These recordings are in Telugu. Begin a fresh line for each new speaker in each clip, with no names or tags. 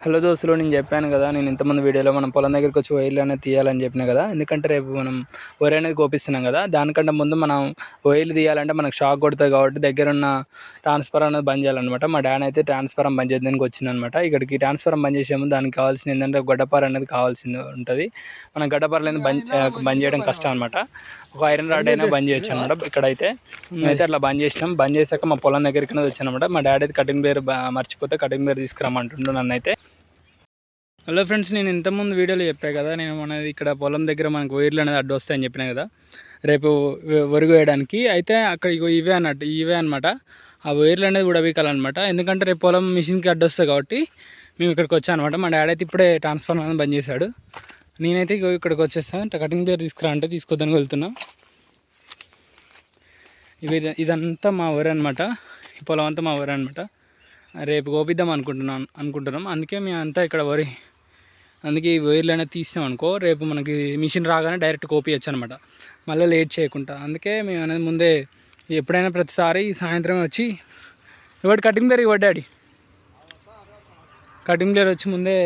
హలో దోస్తులు నేను చెప్పాను కదా నేను ఇంతమంది వీడియోలో మనం పొలం దగ్గరికి వచ్చి వైర్లు అనేది తీయాలని చెప్పిన కదా ఎందుకంటే రేపు మనం వరి అనేది కోపిస్తున్నాం కదా దానికంటే ముందు మనం వైర్లు తీయాలంటే మనకు షాక్ కొడుతుంది కాబట్టి దగ్గర ఉన్న ట్రాన్స్ఫర్ అనేది బంద్ చేయాలన్నమాట. మా డాన్ అయితే ట్రాన్స్ఫారం బంద్ చేయడానికి వచ్చిందనమాట ఇక్కడికి ట్రాన్స్ఫారం బంద్ చేసాము దానికి కావాల్సింది ఏంటంటే గడ్డపార అనేది కావాల్సింది ఉంటుంది. మనం గడ్డపార అనేది బంద్ బంద్ చేయడం కష్టం అనమాట ఒక ఐరన్ రాడ్ అయినా బంద్ చేయొచ్చు అనమాట ఇక్కడైతే. మేమైతే అట్లా బంద్ చేసినాం. బంద్ చేశాక మా పొలం దగ్గరికి వచ్చానమాట మా డాడీ అయితే కటింగ్ బేర్ మర్చిపోతే కటింగ్ బేర్ తీసుకురామంటుండు నన్ను అయితే హలో ఫ్రెండ్స్ నేను ఇంతకుముందు వీడియోలో చెప్పాను కదా నేను మనది ఇక్కడ పొలం దగ్గర మనకు వైర్లు అనేది అడ్డు వస్తాయని చెప్పిన కదా రేపు వరుగు వేయడానికి. అయితే అక్కడ ఇగో ఇవే అన్నట్టు ఇవే అనమాట ఆ వైర్లు అనేది ఉడబీకాలన్నమాట ఎందుకంటే రేపు పొలం మిషన్కి అడ్డు వస్తుంది కాబట్టి మేము ఇక్కడికి వచ్చాం అనమాట మా డాడీ అయితే ఇప్పుడే ట్రాన్స్ఫార్మర్ అనేది బంద్ చేశాడు. నేనైతే ఇక్కడికి వచ్చేస్తాను కటింగ్ ప్లేయర్ తీసుకురా అంటే తీసుకొద్దని వెళ్తున్నా. ఇవి ఇదంతా మా ఊరు అనమాట ఈ పొలం అంతా మా ఊరు అనమాట రేపు కోపిద్దాం అనుకుంటున్నాం అనుకుంటున్నాం. అందుకే మేము అంతా ఇక్కడ వరి అందుకే ఈ వైర్లు అనేది తీసాం అనుకో రేపు మనకి మిషన్ రాగానే డైరెక్ట్ కోపియచ్చు అనమాట మళ్ళీ లేట్ చేయకుండా. అందుకే మేము అనేది ముందే ఎప్పుడైనా ప్రతిసారి సాయంత్రం వచ్చి ఇవాడు కటింగ్ ప్లేయర్ ఇవ్వడు డాడీ. కటింగ్ ప్లేయర్ వచ్చి ముందే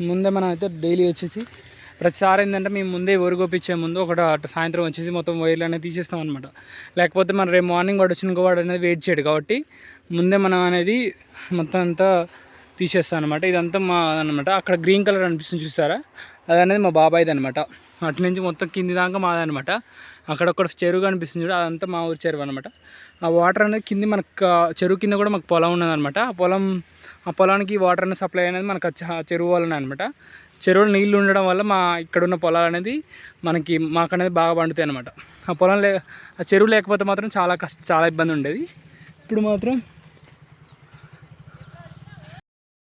ముందే మనం అయితే డైలీ వచ్చేసి ప్రతిసారి ఏంటంటే మేము ముందే కోపించే ముందు ఒకటి సాయంత్రం వచ్చేసి మొత్తం వైర్లు అనేది తీసేస్తాం అనమాట లేకపోతే మనం రేపు మార్నింగ్ వాడు వచ్చిన వాడు అనేది వెయిట్ చేయడు కాబట్టి ముందే మనం అనేది మొత్తం అంతా తీసేస్తాను అనమాట ఇదంతా మా అనమాట అక్కడ గ్రీన్ కలర్ అనిపిస్తుంది చూస్తారా అది అనేది మా బాబాయ్ది అనమాట అటు నుంచి మొత్తం కింది దాకా మాదనమాట అక్కడ ఒక చెరువు కనిపిస్తుంది చూడ అదంతా మా ఊరి చెరువు అనమాట ఆ వాటర్ అనేది కింది మనకు చెరువు కింద కూడా మాకు పొలం ఉన్నదనమాట ఆ పొలం ఆ పొలానికి వాటర్ అనేది సప్లై అనేది మనకు చెరువు వలన అనమాట చెరువులో నీళ్ళు ఉండడం వల్ల మా ఇక్కడ ఉన్న పొలాలు అనేది మనకి మాకు అనేది బాగా పండుతాయి అనమాట ఆ పొలం లే ఆ చెరువు లేకపోతే మాత్రం చాలా కష్టం చాలా ఇబ్బంది ఉండేది. ఇప్పుడు మాత్రం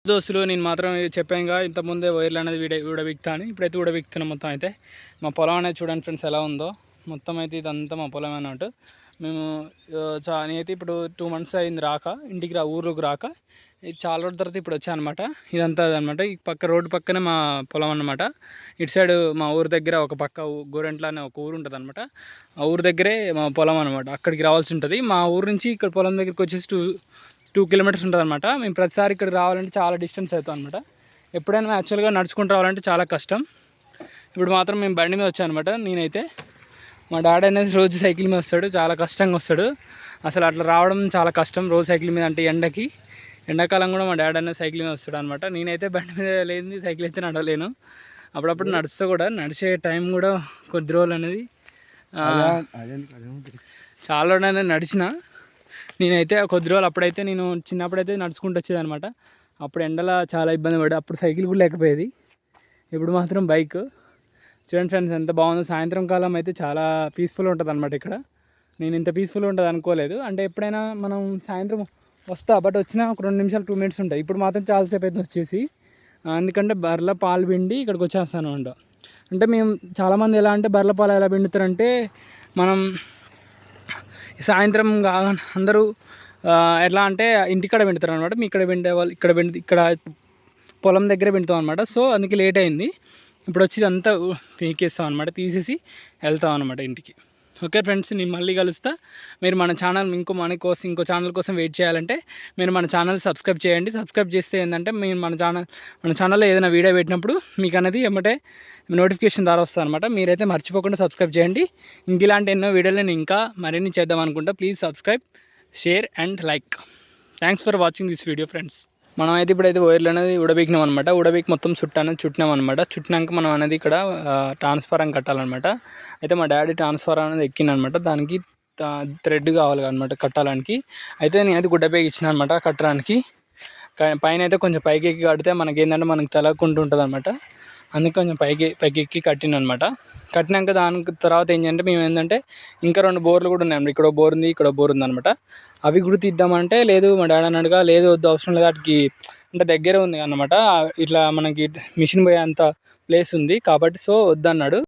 దోస్తులు నేను మాత్రం చెప్పానుగా ఇంతకుముందే వైర్లు అనేది వీడ విడబిక్తా అని ఇప్పుడైతే విడబిక్తున్నా మొత్తం అయితే మా పొలం అనేది చూడండి ఫ్రెండ్స్ ఎలా ఉందో. మొత్తం అయితే ఇదంతా మా పొలం అన్నట్టు. మేము చా నేనైతే ఇప్పుడు టూ మంత్స్ అయింది రాక ఇంటికి రా ఊర్లోకి రాక. చాలా రోజుల తర్వాత ఇప్పుడు వచ్చా అనమాట ఇదంతా అనమాట ఈ పక్క రోడ్డు పక్కనే మా పొలం అనమాట ఇటు సైడ్ మా ఊరు దగ్గర ఒక పక్క గోరెంట్ల అనే ఒక ఊరు ఉంటుంది అనమాట ఆ ఊరు దగ్గరే మా పొలం అనమాట అక్కడికి రావాల్సి ఉంటుంది. మా ఊరు నుంచి ఇక్కడ పొలం దగ్గరికి వచ్చేసి టూ టూ కిలోమీటర్స్ ఉంటుంది అనమాట మేము ప్రతిసారి ఇక్కడ రావాలంటే చాలా డిస్టెన్స్ అవుతాం అనమాట ఎప్పుడైనా యాక్చువల్గా నడుచుకుంటూ రావాలంటే చాలా కష్టం. ఇప్పుడు మాత్రం మేము బండి మీద వచ్చాను అనమాట నేనైతే మా డాడీ అనేది రోజు సైకిల్ మీద వస్తాడు. చాలా కష్టంగా వస్తాడు. అసలు అట్లా రావడం చాలా కష్టం. రోజు సైకిల్ మీద అంటే ఎండకి. ఎండాకాలం కూడా మా డాడీ అనేది సైకిల్ మీద వస్తాడు అనమాట నేనైతే బండి మీద లేని సైకిల్ అయితే నడవలేను. అప్పుడప్పుడు నడుస్తూ కూడా. నడిచే టైం కూడా కొద్ది రోజులు అనేది చాలా రోజులు నడిచిన నేనైతే కొద్ది రోజులు అప్పుడైతే నేను చిన్నప్పుడైతే నడుచుకుంటూ వచ్చేదనమాట అప్పుడు ఎండలో చాలా ఇబ్బంది పడి అప్పుడు సైకిల్ కూడా లేకపోయేది. ఇప్పుడు మాత్రం బైక్. చూడండి ఫ్రెండ్స్ ఎంత బాగుందో. సాయంత్రం కాలం అయితే చాలా పీస్ఫుల్ ఉంటుంది అనమాట ఇక్కడ. నేను ఇంత పీస్ఫుల్ ఉంటుంది అనుకోలేదు. అంటే ఎప్పుడైనా మనం సాయంత్రం వస్తా బట్ వచ్చినా ఒక రెండు నిమిషాలు టూ మినిట్స్ ఉంటాయి. ఇప్పుడు మాత్రం చాలాసేపు అయితే వచ్చేసి ఎందుకంటే బర్ల పాలు పిండి ఇక్కడికి వచ్చేస్తాను అంట అంటే మేము చాలామంది ఎలా అంటే బర్రెల పాలు ఎలా పిండుతారంటే మనం సాయంత్రం అందరూ ఎట్లా అంటే ఇంటికాడ పెడతారు అనమాట మీ ఇక్కడ పెండే వాళ్ళు ఇక్కడ పెండి ఇక్కడ పొలం దగ్గర పెడతాం అనమాట సో అందుకే లేట్ అయింది. ఇప్పుడు వచ్చి అంతా పీకేస్తాం అనమాట తీసేసి వెళ్తాం అనమాట ఇంటికి. ఓకే ఫ్రెండ్స్ నేను మళ్ళీ కలుస్తా. మీరు మన ఛానల్ ఇంకో మన కోసం ఇంకో ఛానల్ కోసం వెయిట్ చేయాలంటే మీరు మన ఛానల్ సబ్స్క్రైబ్ చేయండి. సబ్స్క్రైబ్ చేస్తే ఏంటంటే మీరు మన ఛానల్ మన ఛానల్లో ఏదైనా వీడియో పెట్టినప్పుడు మీకు అనేది ఏమంటే నోటిఫికేషన్ ద్వారా వస్తుంది అనమాట మీరైతే మర్చిపోకుండా సబ్స్క్రైబ్ చేయండి. ఇంక ఇలాంటి ఎన్నో వీడియోలు నేను ఇంకా మరిన్ని చేద్దాం అనుకుంటా please subscribe share and like. Thanks for watching this video friends. మనం అయితే ఇప్పుడైతే వైర్లు అనేది ఉడబీకినాం అనమాట ఉడబీకి మొత్తం చుట్టాను చుట్టినాం అనమాట చుట్టినాక మనం అనేది ఇక్కడ ట్రాన్స్ఫారం కట్టాలన్నమాట. అయితే మా డాడీ ట్రాన్స్ఫారం అనేది ఎక్కినమాట దానికి థ్రెడ్ కావాలి అనమాట కట్టడానికి అయితే నేను అయితే గుడ్డపైకి ఇచ్చిన అనమాట కట్టడానికి. పైన అయితే కొంచెం పైకి ఎక్కి కడితే మనకి ఏంటంటే మనకు తెలకుంటుంటుంది అనమాట అందుకే కొంచెం పైకి పైకి ఎక్కి కట్టిన అనమాట కట్టినాక దాని తర్వాత ఏం మేము ఏంటంటే ఇంకా రెండు బోర్లు కూడా ఉన్నాయి ఇక్కడ బోర్ ఉంది ఇక్కడ బోర్ ఉంది అనమాట అవి కూడా తీద్దామంటే లేదు మా డాడీ అన్నట్టుగా లేదు వద్దు అవసరం లేదు వాటికి అంటే దగ్గరే ఉంది అనమాట ఇట్లా మనకి మిషన్ పోయేంత ప్లేస్ ఉంది కాబట్టి సో వద్దన్నాడు.